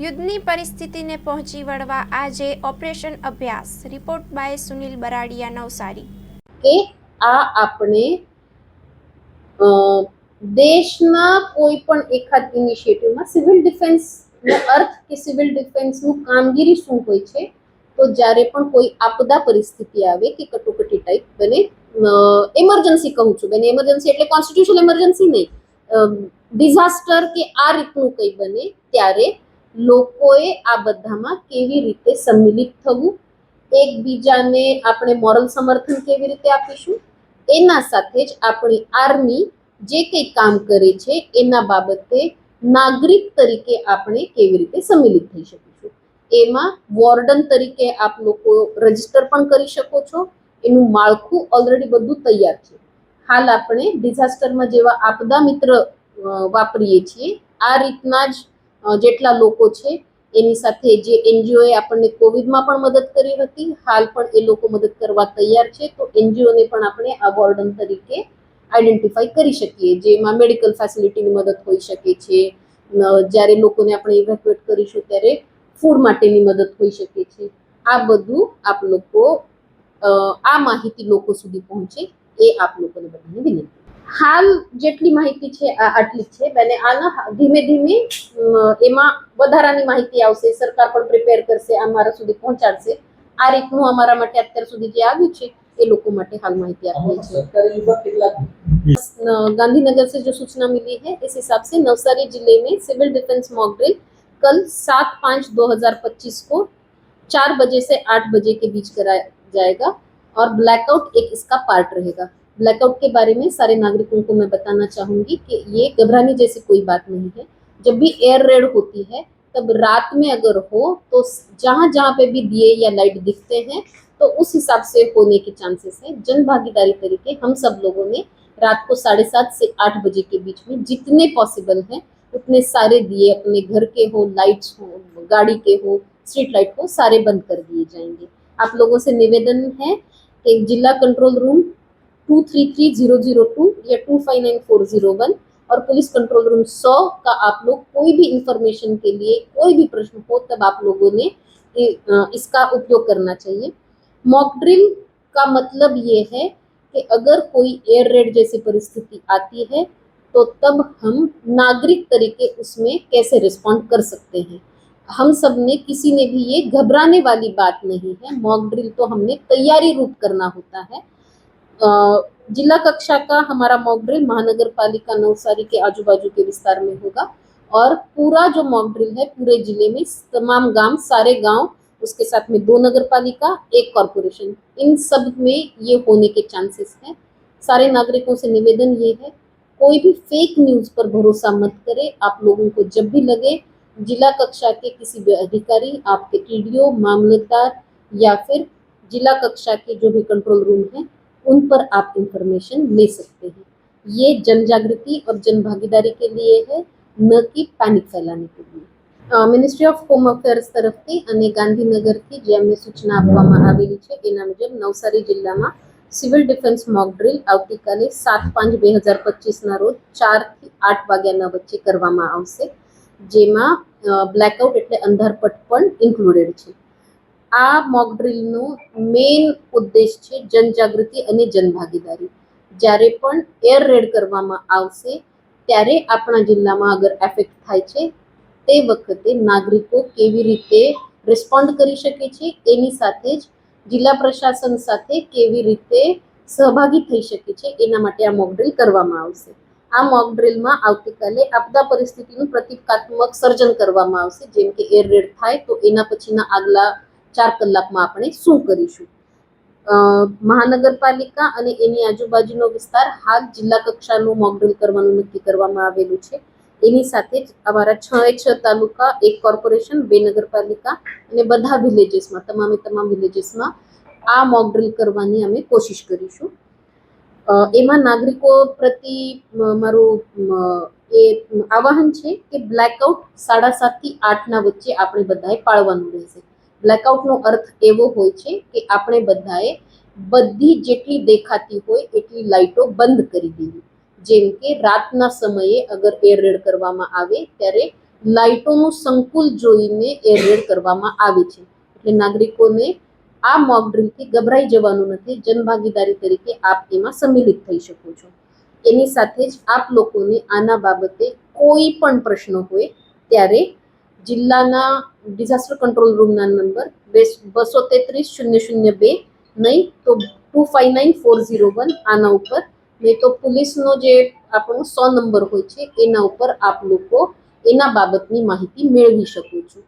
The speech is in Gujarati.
યુદ્ધની પરિસ્થિતિને પહોંચી વળવા આજે ઓપરેશન અભ્યાસ. Report by Sunil Baradiya, Navsari. કે આ આપણે દેશના કોઈ પણ એકાદ ઇનિશિયેટિવમાં સિવિલ ડિફેન્સનો અર્થ કે સિવિલ ડિફેન્સનું કામગીરી શું હોય છે, તો જ્યારે પણ કોઈ આપદા પરિસ્થિતિ આવે કે કટોકટી ટાઈપ બને એમરજન્સી કહું છું, બને એમરજન્સી એટલે કોન્સ્ટિટ્યુશનલ એમરજન્સી નહીં ડિઝાસ્ટર કે આ રીતનું કંઈ બને, ત્યારે લોકોએ આ બધામાં કેવી રીતે સંમિલિત થવું? એકબીજાને આપણે મોરલ સમર્થન કેવી રીતે આપીશું? એના સાથે જ આપણી આર્મી જે કંઈ કામ કરે છે, એના બાબતે નાગરિક તરીકે આપણે કેવી રીતે સંમિલિત થઈ શકીશું? એમાં વોર્ડન તરીકે આપ લોકો રજિસ્ટર પણ કરી શકો છો. એનું માળખું ઓલરેડી બધું તૈયાર છે. હાલ આપણે ડિઝાસ્ટરમાં જેવા આપદા મિત્ર વાપરીએ છીએ, આ રીતના જ જેટલા લોકો છે, એની સાથે જે એનજીઓએ આપણને કોવિડમાં પણ મદદ કરી હતી, હાલ પણ એ લોકો મદદ કરવા તૈયાર છે, તો એનજીઓને પણ આપણે આ વોર્ડન તરીકે આઈડેન્ટિફાઈ કરી શકીએ, જેમાં મેડિકલ ફેસિલિટીની મદદ હોઈ શકે છે જ્યારે લોકોને આપણે ઇવેક્યુએટ કરીશું ત્યારે ફૂડ માટેની મદદ હોઈ શકે છે. આ બધું આપ લોકો આ માહિતી લોકો સુધી પહોંચે, એ આપ લોકોને બધાને વિનંતી હાલ જેટલી માહિતી છે આ આટલી જ છે બેને આના ધીમે ધીમે અમ, એમાં વધારાની માહિતી આવશે સરકાર પણ પ્રિપેર કરશે આ મારા સુધી પહોંચાડશે આ રીતનું અમારા માટે અત્યાર સુધી જે આવ્યું છે એ લોકો માટે હાલ माहिती આપી છે सरकारी विभाग कितना न- गांधीनगर से जो सूचना मिली है इस हिसाब से नवसारी जिले में सिविल डिफेंस मॉक ड्रिल कल सात पाँच दो हजार पच्चीस को चार बजे से आठ बजे के बीच कराया जाएगा और ब्लैकआउट एक इसका पार्ट रहेगा ब्लैकआउट के बारे में सारे नागरिकों को मैं बताना चाहूँगी कि ये घबराने जैसी कोई बात नहीं है। जब भी एयर रेड होती है, तब रात में अगर हो तो जहाँ जहाँ पे भी दिए या लाइट दिखते हैं तो उस हिसाब से होने के चांसेस है। जन भागीदारी तरीके हम सब लोगों ने रात को साढ़े सात से आठ बजे के बीच में जितने पॉसिबल हैं, उतने सारे दिए अपने घर के हो लाइट्स हो, गाड़ी के हो स्ट्रीट लाइट हो, सारे बंद कर दिए जाएँगे। आप लोगों से निवेदन है कि जिला control room two three three zero zero two या two five nine four zero one और पुलिस कंट्रोल रूम सौ का आप लोग कोई भी इंफॉर्मेशन के लिए कोई भी प्रश्न हो, तब आप लोगों ने इसका उपयोग करना चाहिए। मॉक ड्रिल का मतलब ये है कि अगर कोई एयर रेड जैसी परिस्थिति आती है तो तब हम नागरिक तरीके उसमें कैसे रिस्पॉन्ड कर सकते हैं। हम सबने, किसी ने भी ये घबराने वाली बात नहीं है। मॉक ड्रिल तो हमने तैयारी रूप करना होता है। जिला कक्षा का हमारा मॉक ड्रिल महानगर पालिका नवसारी के आजू बाजू के विस्तार में होगा और पूरा जो मॉक ड्रिल है पूरे ज़िले में तमाम गाँव, सारे गाँव, उसके साथ में दो नगर पालिका एक कॉरपोरेशन इन सब में ये होने के चांसेस हैं। सारे नागरिकों से निवेदन ये है, कोई भी फेक न्यूज़ पर भरोसा मत करें। आप लोगों को जब भी लगे, जिला कक्षा के किसी भी अधिकारी, आपके टीडीओ मामलतदार या फिर जिला कक्षा के जो भी कंट्रोल रूम है उन पर आप इंफॉर्मेशन ले सकते हैं ये जन जागृति और जन भागीदारी के लिए है न कि पैनिक फैलाने के लिए મિનિસ્ટ્રી ઓફ હોમ અફેર્સ તરફથી અને ગાંધીનગરથી જે અમને સૂચના આપવામાં આવેલી છે એના મુજબ નવસારી જિલ્લામાં સિવિલ ડિફેન્સ મોક ડ્રિલ આવતીકાલે સાત પાંચ બે હજાર પચીસના રોજ ચારથી આઠ વાગ્યાના વચ્ચે કરવામાં આવશે જેમાં બ્લેકઆઉટ એટલે અંધારપટ પણ ઇન્ક્લુડેડ છે આ મોક ડ્રિલનો મેઇન ઉદ્દેશ છે જનજાગૃતિ અને જનભાગીદારી. જ્યારે પણ એર રેડ કરવામાં આવશે, ત્યારે આપણા જિલ્લામાં અગર એફેક્ટ થાય છે, તે વખતે નાગરિકો કેવી રીતે રિસ્પોન્ડ કરી શકે છે, એની સાથે જ જિલ્લા પ્રશાસન સાથે કેવી રીતે સહભાગી થઈ શકે છે, એના માટે આ મોક ડ્રિલ કરવામાં આવશે. આ મોક ડ્રિલમાં આવતીકાલે આપદા પરિસ્થિતિનું પ્રતિકાત્મક સર્જન કરવામાં આવશે, જેમ કે એર રેડ થાય તો એના પછીના આગલા ચાર કલાકમાં આપણે શું કરીશું? મહાનગરપાલિકા અને એની આજુબાજુનો વિસ્તાર હાલ જિલ્લા કક્ષાનું મોકડ્રિલ કરવાનું નક્કી કરવામાં આવેલું છે. એની સાથે જ અમારા છ એ છ તાલુકા, એક કોર્પોરેશન બે નગરપાલિકા અને બધા વિલેજીસમાં તમામે તમામ વિલેજીસમાં આ મોકડ્રિલ કરવાની અમે કોશિશ કરીશું. એમાં નાગરિકો પ્રતિ મારું એ આવાહન છે કે બ્લેકઆઉટ સાડા સાતથી આઠના વચ્ચે આપણે બધાએ પાળવાનું રહેશે. બ્લેકઆઉટનો અર્થ એવો હોય છે કે આપણે બધાએ બધી જેટલી દેખાતી હોય એટલી લાઇટો બંધ કરી દેવી જેમ કે રાતના સમયે અગર એર રેડ કરવામાં આવે ત્યારે લાઇટોનું સંકુલ જોઈને એર રેડ કરવામાં આવે છે. એટલે નાગરિકોને આ મોક ડ્રીલથી ગભરાઈ જવાનું નથી. જનભાગીદારી તરીકે આપ એમાં સંમિલિત થઈ શકો છો. એની સાથે જ આપ લોકોને આના બાબતે કોઈ પણ પ્રશ્ન હોય ત્યારે જિલ્લાના ડિઝાસ્ટર કંટ્રોલ રૂમના નંબર બસો તેત્રીસ શૂન્ય શૂન્ય બે નહીં તો two five nine four zero one આના ઉપર. નહીં તો પોલીસનો જે આપણો સો નંબર હોય છે, એના ઉપર આપ લોકો એના બાબતની માહિતી મેળવી શકો છો.